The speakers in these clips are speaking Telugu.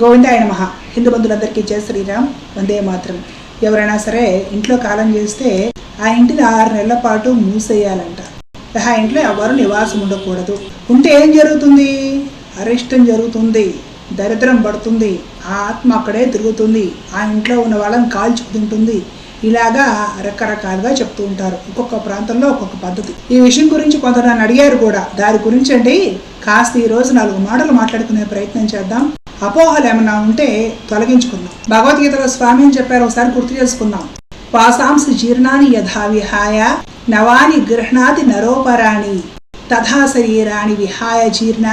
గోవిందాయ నమ. హిందూ బంధువులందరికీ జయ శ్రీరామ్. వందే మాత్రం. ఎవరైనా సరే ఇంట్లో కాలం చేస్తే ఆ ఇంటిని ఆరు నెలల పాటు మూసేయాలంట. ఆ ఇంట్లో ఎవరు నివాసం ఉండకూడదు. ఉంటే ఏం జరుగుతుంది? అరిష్టం జరుగుతుంది. దరిద్రం పడుతుంది. ఆ ఆత్మ అక్కడే తిరుగుతుంది. ఆ ఇంట్లో ఉన్న వాళ్ళని కాల్చుకు తింటుంది. ఇలాగా రకరకాలుగా చెప్తూ ఉంటారు. ఒక్కొక్క ప్రాంతంలో ఒక్కొక్క పద్ధతి. ఈ విషయం గురించి కొందరు నన్ను అడిగారు కూడా. దాని గురించి అండి కాస్త ఈ రోజు నాలుగు మాటలు మాట్లాడుకునే ప్రయత్నం చేద్దాం. అపోహలు ఏమన్నా ఉంటే తొలగించుకుందాం. భగవద్గీతలో స్వామి అని చెప్పారు ఒకసారి గుర్తు చేసుకుందాం. వాసాంసి జీర్ణాని యథా విహాయ నవాని గృహణాతి నరోపరాణి తథా శరీరాణి విహాయ జీర్ణ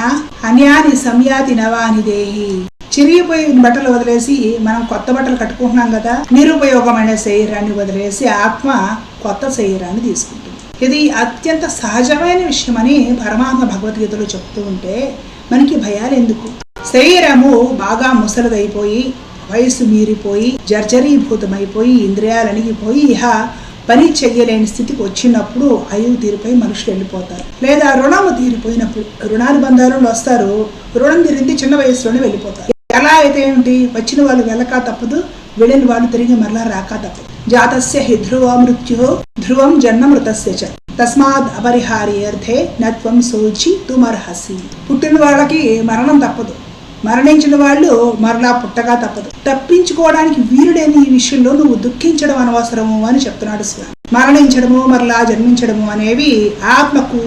అన్యాని సంయాతి నవాని దేహి. చిరిగిపోయిన బట్టలు వదిలేసి మనం కొత్త బట్టలు కట్టుకుంటున్నాం కదా నిరుపయోగమైన శరీరాన్ని వదిలేసి ఆత్మ కొత్త శరీరాన్ని తీసుకుంటుంది. ఇది అత్యంత సహజమైన విషయమని పరమాత్మ భగవద్గీతలో చెప్తూ ఉంటే మనకి భయాలు ఎందుకు? శరీరము బాగా ముసలిదైపోయి వయసు మీరిపోయి జర్జరీభూతమైపోయి ఇంద్రియాలనిగిపోయి ఇహ పని చెయ్యలేని స్థితికి వచ్చినప్పుడు అయువు తీరిపోయి మనుషులు వెళ్ళిపోతారు. లేదా రుణము తీరిపోయినప్పుడు రుణానుబంధాలు వస్తారు. రుణం తీరింది చిన్న వయసులోనే వెళ్ళిపోతారు. ఎలా అయితే ఏంటి వచ్చిన వాళ్ళు వెళ్ళక తప్పదు. వెళ్ళిన వాళ్ళు తిరిగి మరలా రాక తప్పదు. జాతస్య హి ధ్రువ మృత్యు ధ్రువం జన్మ మృతస్య చ. తస్మాత్ అపరిహార్యర్థే నత్వం సోచి తుమర్హసి. పుట్టిన వాళ్ళకి మరణం తప్పదు. మరణించిన వాళ్ళు మరలా పుట్టగా తప్పదు. తప్పించుకోవడానికి వీరుడైన ఈ విషయంలో నువ్వు దుఃఖించడం అనవసరము అని చెప్తున్నాడు స్వామి. మరణించడము మరలా జన్మించడము అనేవి ఆత్మకు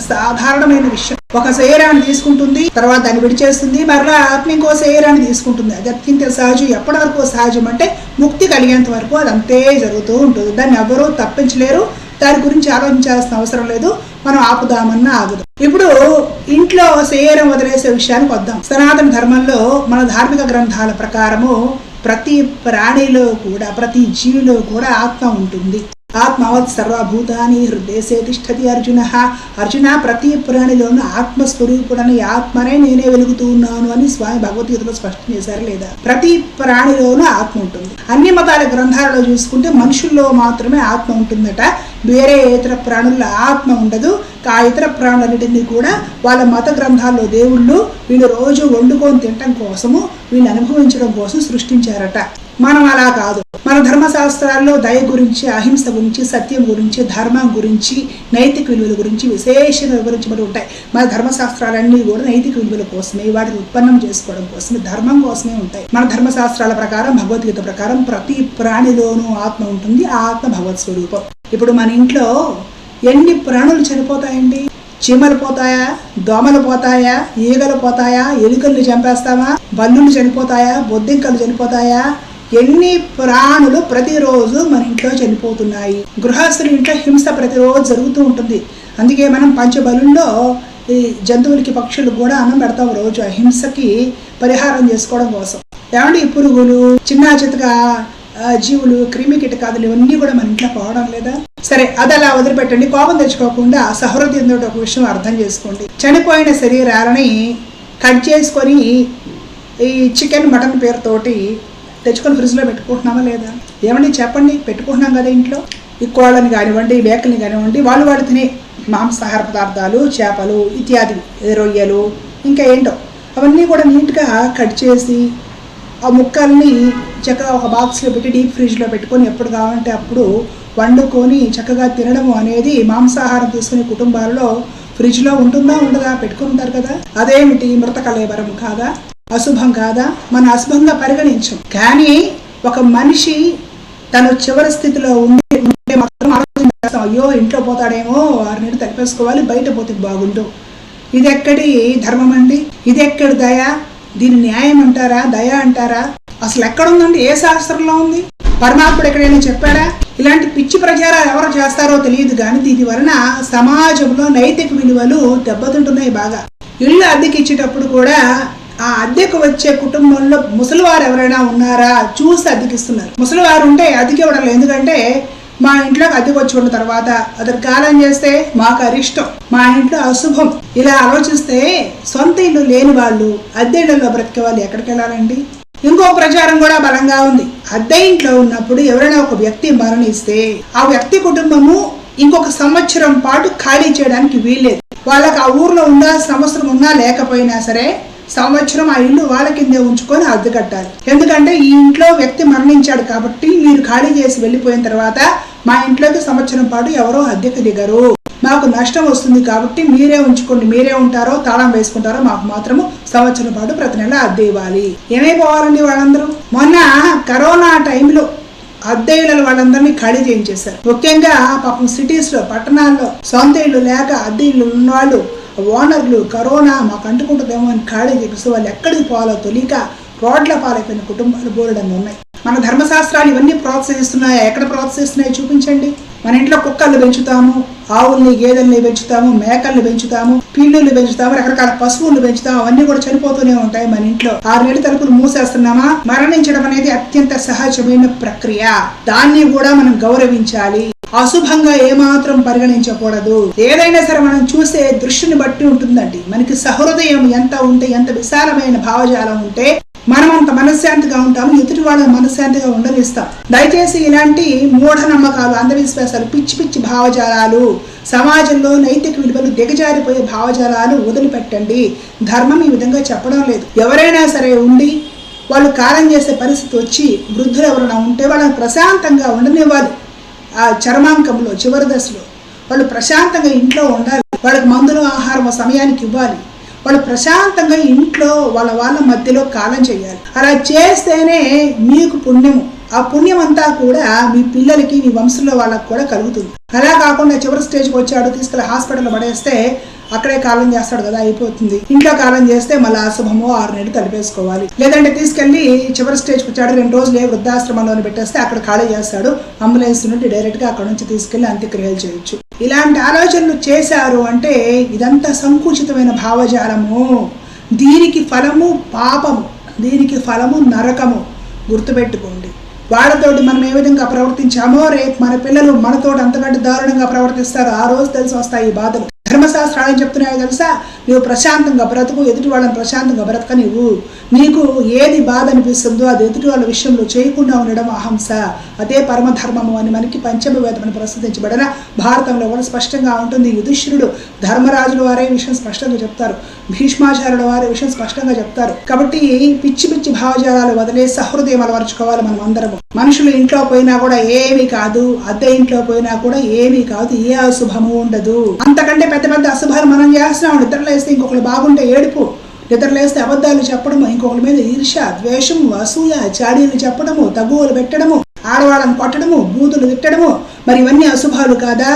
సాధారణమైన విషయం. ఒక శరీరాన్ని తీసుకుంటుంది తర్వాత దాన్ని విడిచేస్తుంది మరలా ఆత్మ ఇంకో శరీరాన్ని తీసుకుంటుంది. అది అత్యంత సహజం ఎప్పటి వరకు సహజం అంటే ముక్తి కలిగేంత వరకు అది అంతే జరుగుతూ ఉంటుంది. దాన్ని ఎవరూ తప్పించలేరు. దాని గురించి ఆలోచించాల్సిన అవసరం లేదు. మనం ఆపుదామన్నా ఆగుదాం. ఇప్పుడు ఇంట్లో శరీరం వదిలేసే విషయానికి వద్దాం. సనాతన ధర్మంలో మన ధార్మిక గ్రంథాల ప్రకారము ప్రతి ప్రాణిలో కూడా ప్రతి జీవిలో కూడా ఆత్మ ఉంటుంది. ఆత్మవత్ సర్వభూతాని హృదయసే తిష్టతి అర్జున. అర్జున ప్రతి ప్రాణిలోనూ ఆత్మస్వరూపుడని ఆత్మనే నేనే వెలుగుతూ ఉన్నాను అని స్వామి భగవద్గీతలో స్పష్టం చేశారు లేదా? ప్రతి ప్రాణిలోనూ ఆత్మ ఉంటుంది. అన్ని మతాల గ్రంథాలలో చూసుకుంటే మనుషుల్లో మాత్రమే ఆత్మ ఉంటుందట. వేరే ఇతర ప్రాణుల్లో ఆత్మ ఉండదు. ఆ ఇతర ప్రాణులన్నింటినీ కూడా వాళ్ళ మత గ్రంథాల్లో దేవుళ్ళు వీళ్ళు రోజు వండుకొని తినటం కోసము వీళ్ళు అనుభవించడం కోసం సృష్టించారట. మనం అలా కాదు. మన ధర్మశాస్త్రాల్లో దయ గురించి అహింస గురించి సత్యం గురించి ధర్మం గురించి నైతిక విలువల గురించి విశేషంగా వివరించబడి ఉంటాయి. మన ధర్మశాస్త్రాలన్నీ కూడా నైతిక విలువల కోసమే వాటిని ఉత్పన్నం చేసుకోవడం కోసమే ధర్మం కోసమే ఉంటాయి. మన ధర్మశాస్త్రాల ప్రకారం భగవద్గీత ప్రకారం ప్రతి ప్రాణిలోనూ ఆత్మ ఉంటుంది. ఆ ఆత్మ భగవత్ స్వరూపం. ఇప్పుడు మన ఇంట్లో ఎన్ని ప్రాణులు చనిపోతాయండి? చీమలు పోతాయా? దోమలు పోతాయా? ఈగలు పోతాయా? ఎలుకలు చంపేస్తామా? బల్లులు చనిపోతాయా? బొద్దింకలు చనిపోతాయా? ఎన్ని ప్రాణులు ప్రతిరోజు మన ఇంట్లో చనిపోతున్నాయి? గృహస్థుల ఇంట్లో హింస ప్రతిరోజు జరుగుతూ ఉంటుంది. అందుకే మనం పంచబలుల్లో ఈ జంతువులకి పక్షులు కూడా అన్నం పెడతాం రోజు. ఆ హింసకి పరిహారం చేసుకోవడం కోసం. ఏమంటే ఈ పురుగులు? చిన్న చితక జీవులు క్రిమి కీటకాదులు ఇవన్నీ కూడా మన ఇంట్లో పోవడం లేదా? సరే అది అలా వదిలిపెట్టండి. కోపం తెచ్చుకోకుండా సహృదయంతో ఒక విషయం అర్థం చేసుకోండి. చనిపోయిన శరీరాలని కట్ చేసుకొని ఈ చికెన్ మటన్ పేరుతోటి తెచ్చుకొని ఫ్రిడ్జ్లో పెట్టుకుంటున్నామా లేదా? ఏమండి చెప్పండి. పెట్టుకుంటున్నాం కదా ఇంట్లో? ఈ కోళ్ళని కానివ్వండి మేకల్ని కానివ్వండి వాళ్ళు వాళ్ళు తినే మాంసాహార పదార్థాలు చేపలు ఇత్యాది రొయ్యలు ఇంకా ఏంటో అవన్నీ కూడా నీట్గా కట్ చేసి ఆ ముక్కల్ని చక్కగా ఒక బాక్స్లో పెట్టి డీప్ ఫ్రిడ్జ్లో పెట్టుకొని ఎప్పుడు కావాలంటే అప్పుడు వండుకొని చక్కగా తినడం అనేది మాంసాహారం తీసుకునే కుటుంబాలలో ఫ్రిడ్జ్లో ఉంటుందా ఉండదా పెట్టుకుంటారు కదా. అదేమిటి మృత కలేబరం కాదా? అశుభం కాదా? మన అశుభంగా పరిగణించం. కానీ ఒక మనిషి తను చివరి స్థితిలో ఉండి ఉంటే మాత్రం ఆలోచన చేస్తాం అయ్యో ఇంట్లో పోతాడేమో వారి నీళ్ళు తలిపేసుకోవాలి బయట పోతే బాగుండు. ఇది ఎక్కడి ధర్మం అండి? ఇది ఎక్కడి దయ? దీని న్యాయం అంటారా దయ అంటారా? అసలు ఎక్కడుందండి? ఏ శాస్త్రంలో ఉంది? పరమాత్ముడు ఎక్కడైనా చెప్పాడా? ఇలాంటి పిచ్చి ప్రచారాలు ఎవరు చేస్తారో తెలియదు కానీ దీని వలన సమాజంలో నైతిక విలువలు దెబ్బతింటున్నాయి బాగా. ఇల్లు అద్దెకి ఇచ్చేటప్పుడు కూడా ఆ అద్దెకు వచ్చే కుటుంబంలో ముసలివారు ఎవరైనా ఉన్నారా? చూసి అద్దెకిస్తున్నారు ముసలివారు ఉంటే అద్దెకి ఇవ్వడం ఎందుకంటే మా ఇంట్లోకి అద్దెకు వచ్చి ఉన్న తర్వాత అతను కాలం చేస్తే మాకు అరిష్టం. మా ఇంట్లో అశుభం. ఇలా ఆలోచిస్తే సొంత ఇల్లు లేని వాళ్ళు అద్దె ఇళ్ళలో బ్రతికే వాళ్ళు ఎక్కడికి వెళ్ళాలండి? ఇంకో ప్రచారం కూడా బలంగా ఉంది. అద్దె ఇంట్లో ఉన్నప్పుడు ఎవరైనా ఒక వ్యక్తి మరణిస్తే ఆ వ్యక్తి కుటుంబము ఇంకొక సంవత్సరం పాటు ఖాళీ చేయడానికి వీల్లేదు. వాళ్ళకి ఆ ఊర్లో ఉన్న సంవత్సరం ఉన్నా లేకపోయినా సరే సంవత్సరం ఆ ఇల్లు వాళ్ళ కిందే ఉంచుకొని అద్దె కట్టాలి. ఎందుకంటే ఈ ఇంట్లో వ్యక్తి మరణించాడు కాబట్టి మీరు ఖాళీ చేసి వెళ్ళిపోయిన తర్వాత మా ఇంట్లోకి సంవత్సరం పాటు ఎవరో అద్దెకు దిగరు. మాకు నష్టం వస్తుంది కాబట్టి మీరే ఉంచుకోండి. మీరే ఉంటారో తాళం వేసుకుంటారో మాకు మాత్రము సంవత్సరం పాటు ప్రతి నెల అద్దె ఇవ్వాలి. ఏమైపోవాలండి వాళ్ళందరూ? మొన్న కరోనా టైంలో అద్దె ఇళ్ళ వాళ్ళందరినీ ఖాళీ చేయించేశారు. ముఖ్యంగా పాపం సిటీస్లో పట్టణాల్లో సొంత ఇల్లు లేక అద్దె ఇల్లు ఉన్నవాళ్ళు ఓనర్లు కరోనా మాకు అంటుకుంటుందేమో అని ఖాళీ చేసి వాళ్ళు ఎక్కడికి పోవాలో తొలిక రోడ్ల పాలైపోయిన కుటుంబాలు బోలెడన్ని ఉన్నాయి. మన ధర్మశాస్త్రాలు ఇవన్నీ ప్రోత్సహిస్తున్నాయా? ఎక్కడ ప్రోత్సహిస్తున్నాయో చూపించండి. మన ఇంట్లో కుక్కల్ని పెంచుతాము ఆవుల్ని గేదెల్ని పెంచుతాము మేకల్ని పెంచుతాము పిల్లుల్ని పెంచుతాము రకరకాల పశువులు పెంచుతాము అవన్నీ కూడా చనిపోతూనే ఉంటాయి మన ఇంట్లో. ఆరు నెలల తలుపులు మూసేస్తున్నామా? మరణించడం అనేది అత్యంత సహజమైన ప్రక్రియ. దాన్ని కూడా మనం గౌరవించాలి. అశుభంగా ఏమాత్రం పరిగణించకూడదు. ఏదైనా సరే మనం చూసే దృష్టిని బట్టి ఉంటుందండి. మనకి సహృదయం ఎంత ఉంటే ఎంత విశాలమైన భావజాలం ఉంటే మనం అంత మనశ్శాంతిగా ఉంటాము ఎదుటి వాళ్ళని మనశ్శాంతిగా ఉండనిస్తాం. దయచేసి ఇలాంటి మూఢనమ్మకాలు అంధవిశ్వాసాలు పిచ్చి పిచ్చి భావజాలాలు సమాజంలో నైతిక విలువలు దిగజారిపోయే భావజాలాలు వదిలిపెట్టండి. ధర్మం ఈ విధంగా చెప్పడం లేదు. ఎవరైనా సరే ఉండి వాళ్ళు కాలం చేసే పరిస్థితి వచ్చి వృద్ధులు ఎవరైనా ఉంటే వాళ్ళని ప్రశాంతంగా ఉండనివ్వాలి. ఆ చర్మాంకంలో చివరి దశలో. వాళ్ళు ప్రశాంతంగా ఇంట్లో ఉండాలి. వాళ్ళకి మందులు ఆహారం సమయానికి ఇవ్వాలి. వాళ్ళు ప్రశాంతంగా ఇంట్లో వాళ్ళ వాళ్ళ మధ్యలో కాలం చేయాలి. అలా చేస్తేనే మీకు పుణ్యము. ఆ పుణ్యం అంతా కూడా మీ పిల్లలకి మీ వంశంలో వాళ్ళకి కూడా కలుగుతుంది. అలా కాకుండా చివరి స్టేజ్కి వచ్చాడు తీసుకెళ్ళి హాస్పిటల్లో పడేస్తే అక్కడే కాలం చేస్తాడు కదా అయిపోతుంది. ఇంట్లో కాలం చేస్తే మళ్ళీ అశుభమో ఆరు నెలలు తలిపేసుకోవాలి. లేదంటే తీసుకెళ్ళి చివరి స్టేజ్కి వచ్చాడు రెండు రోజులు ఏ వృద్ధాశ్రమంలో పెట్టేస్తే అక్కడ ఖాళీ చేస్తాడు. అంబులెన్స్ నుండి డైరెక్ట్గా అక్కడ నుంచి తీసుకెళ్ళి అంత్యక్రియలు చేయొచ్చు. ఇలాంటి ఆలోచనలు చేశారు అంటే ఇదంతా సంకుచితమైన భావజాలము. దీనికి ఫలము పాపము దీనికి ఫలము నరకము. గుర్తుపెట్టుకోండి. వాళ్ళతోటి మనం ఏ విధంగా ప్రవర్తించామో రేపు మన పిల్లలు మనతోటి అంతకంటే దారుణంగా ప్రవర్తిస్తారు ఆ రోజు తెలిసి వస్తాయి ఈ బాధలు. ధర్మశాస్త్రాలు ఏం చెప్తున్నాయో తెలుసా? నువ్వు ప్రశాంతంగా బ్రతుకు ఎదుటి వాళ్ళని ప్రశాంతంగా బ్రతకనివ్వు నీకు ఏది బాధ అనిపిస్తుందో అది ఎదుటి వాళ్ళ విషయంలో చేయకుండా ఉండడం అహంస. అదే పరమధర్మము అని మనకి పంచమ వేదమని ప్రసిద్ధించబడిన భారతంలో కూడా స్పష్టంగా ఉంటుంది. యుధిష్ఠిరుడు ధర్మరాజుల వారే విషయం స్పష్టంగా చెప్తారు. భీష్మాచార్యుల వారి విషయం స్పష్టంగా చెప్తారు. కాబట్టి పిచ్చి పిచ్చి భావజాలాలు వదిలే సహృదయం అలవరుచుకోవాలి మనం అందరము. మనుషులు ఇంట్లో పోయినా కూడా ఏమీ కాదు. అద్దె ఇంట్లో పోయినా కూడా ఏమీ కాదు. ఏ అశుభము ఉండదు. అంతకంటే పెద్ద పెద్ద అశుభాలు మనం చేస్తున్నాం. లేస్తే ఇంకొకరు బాగుంటే ఏడుపు. నిద్రలేస్తే అబద్ధాలు చెప్పడము ఇంకొకరి మీద ఈర్ష ద్వేషం అసూయ చాడీలు చెప్పడము తగువలు పెట్టడము ఆడవాళ్ళను కొట్టడము బూతులు తిట్టడము. మరి ఇవన్నీ అశుభాలు కాదా?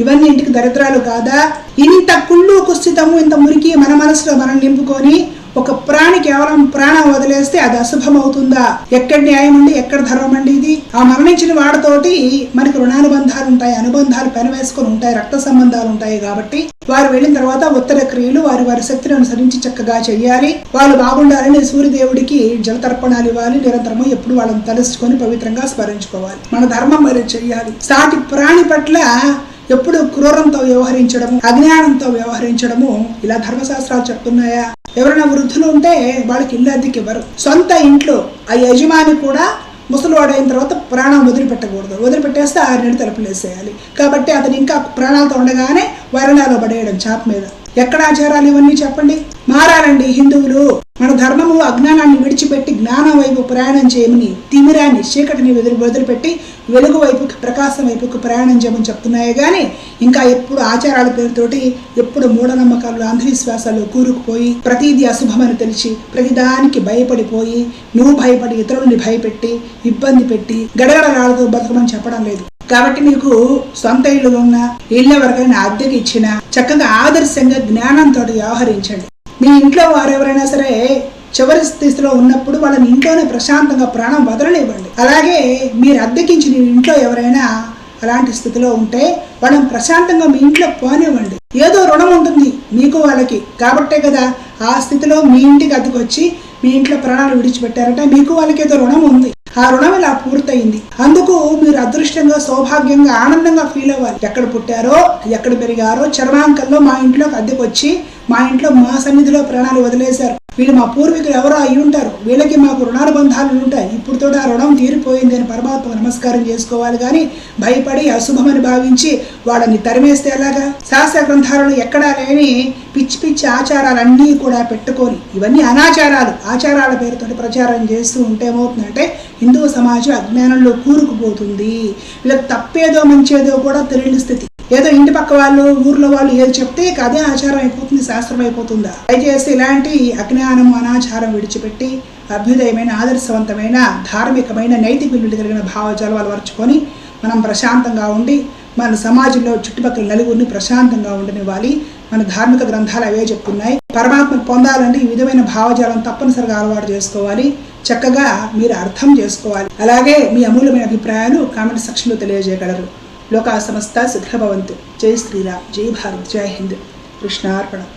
ఇవన్నీ ఇంటికి దరిద్రాలు కాదా? ఇంత కుళ్ళు కుస్థితము ఇంత మురికి మన మనసులో మనం నింపుకొని ఒక ప్రాణి కేవలం ప్రాణం వదిలేస్తే అది అశుభం అవుతుందా ఎక్కడ న్యాయం అండి ఎక్కడ ధర్మం అండి ఇది? ఆ మరణించిన వాడితోటి మనకి రుణానుబంధాలు ఉంటాయి అనుబంధాలు పెనవేసుకొని ఉంటాయి రక్త సంబంధాలు ఉంటాయి కాబట్టి వారు వెళ్ళిన తర్వాత ఉత్తర క్రియలు వారి వారి శక్తిని అనుసరించి చక్కగా చేయాలి. వాళ్ళు బాగుండాలని సూర్యదేవుడికి జలతర్పణాలు ఇవ్వాలి నిరంతరము ఎప్పుడు వాళ్ళని తలుసుకొని పవిత్రంగా స్మరించుకోవాలి. మన ధర్మం మరి చెయ్యాలి. సాటి ప్రాణి పట్ల ఎప్పుడు క్రూరంతో వ్యవహరించడము అజ్ఞానంతో వ్యవహరించడము ఇలా ధర్మశాస్త్రాలు చెప్తున్నాయా? ఎవరైనా వృద్ధులు ఉంటే వాళ్ళకి ఇల్లు అద్దెకి ఇవ్వరు సొంత ఇంట్లో ఆ యజమాని కూడా ముసలివాడైన తర్వాత ప్రాణం వదిలిపెట్టకూడదు. వదిలిపెట్టేస్తే ఆరు నెలలు తలుపులేసేయాలి కాబట్టి అతను ఇంకా ప్రాణాలతో ఉండగానే వరణాలో పడేయడం చాప మీద. ఎక్కడ ఆచారాలు ఇవన్నీ చెప్పండి? మారాలండి హిందువులు మన ధర్మము అజ్ఞానాన్ని విడిచిపెట్టి జ్ఞానం వైపు ప్రయాణం చేయమని తిమిరాన్ని చీకటిని వదిలిపెట్టి వెలుగు వైపుకి ప్రకాశం వైపుకి ప్రయాణం చేయమని చెప్తున్నాయి కానీ ఇంకా ఎప్పుడు ఆచారాల పేరుతోటి ఎప్పుడు మూఢనమ్మకాలు అంధవిశ్వాసాలు కూరుకుపోయి ప్రతిదీ అశుభమని తెలిసి ప్రతిదానికి భయపడిపోయి నువ్వు భయపడి ఇతరుల్ని భయపెట్టి ఇబ్బంది పెట్టి గడగడలాడుతూ బతకమని చెప్పడం లేదు. కాబట్టి మీకు సొంత ఇల్లు ఉన్న ఇళ్ళ వరకైనా అద్దెకి ఇచ్చినా చక్కగా ఆదర్శంగా జ్ఞానంతో వ్యవహరించండి. మీ ఇంట్లో వారెవరైనా సరే చివరి స్థితిలో ఉన్నప్పుడు వాళ్ళని ఇంట్లోనే ప్రశాంతంగా ప్రాణం వదలనివ్వండి. అలాగే మీరు అద్దెకించిన ఇంట్లో ఎవరైనా అలాంటి స్థితిలో ఉంటే వాళ్ళని ప్రశాంతంగా మీ ఇంట్లో పోనివ్వండి. ఏదో రుణం ఉంటుంది మీకు వాళ్ళకి. కాబట్టే కదా ఆ స్థితిలో మీ ఇంటికి అద్దెకొచ్చి మీ ఇంట్లో ప్రాణాలు విడిచిపెట్టారంటే మీకు వాళ్ళకి ఏదో రుణం ఉంది. ఆ రుణం ఇలా పూర్తయింది. అందుకు మీరు అదృష్టంగా సౌభాగ్యంగా ఆనందంగా ఫీల్ అవ్వాలి. ఎక్కడ పుట్టారో ఎక్కడ పెరిగారో చర్మాంకంలో మా ఇంట్లోకి అద్దెకొచ్చి మా ఇంట్లో మా సన్నిధిలో ప్రాణాలు వదిలేశారు. వీళ్ళు మా పూర్వీకులు ఎవరో అయి ఉంటారు. వీళ్ళకి మాకు రుణానుబంధాలు ఉంటాయి. ఇప్పుడుతో ఆ రుణం తీరిపోయింది అని పరమాత్మకు నమస్కారం చేసుకోవాలి కానీ భయపడి అశుభమని భావించి వాళ్ళని తరిమేస్తే ఎలాగా? శాస్త్ర గ్రంథాలలో ఎక్కడా లేని పిచ్చి పిచ్చి ఆచారాలన్నీ కూడా పెట్టుకొని ఇవన్నీ అనాచారాలు. ఆచారాల పేరుతో ప్రచారం చేస్తూ ఉంటే ఏమవుతుందంటే హిందూ సమాజం అజ్ఞానంలో కూరుకుపోతుంది. వీళ్ళకి తప్పేదో మంచేదో కూడా తెలియని స్థితి. ఏదో ఇంటి పక్క వాళ్ళు ఊర్లో వాళ్ళు ఏది చెప్తే ఇక అదే ఆచారం అయిపోతుంది శాస్త్రం అయిపోతుందా? దయచేసి ఇలాంటి అజ్ఞానం అనాచారం విడిచిపెట్టి అభ్యుదయమైన ఆదర్శవంతమైన ధార్మికమైన నైతిక విలువలు కలిగిన భావజాలు అలవర్చుకొని మనం ప్రశాంతంగా ఉండి మన సమాజంలో చుట్టుపక్కల నలుగురిని ప్రశాంతంగా ఉండనివ్వాలి. మన ధార్మిక గ్రంథాలు అవే చెప్తున్నాయి. పరమాత్మను పొందాలంటే ఈ విధమైన భావజాలం తప్పనిసరిగా అలవాటు చేసుకోవాలి. చక్కగా మీరు అర్థం చేసుకోవాలి. అలాగే మీ అమూల్యమైన అభిప్రాయాలు కామెంట్ సెక్షన్లో తెలియజేయగలరు. లోకా సమస్త సుఖభవంతు జై శ్రీరామ్ జై భారత్ జై హింద్ కృష్ణార్పణం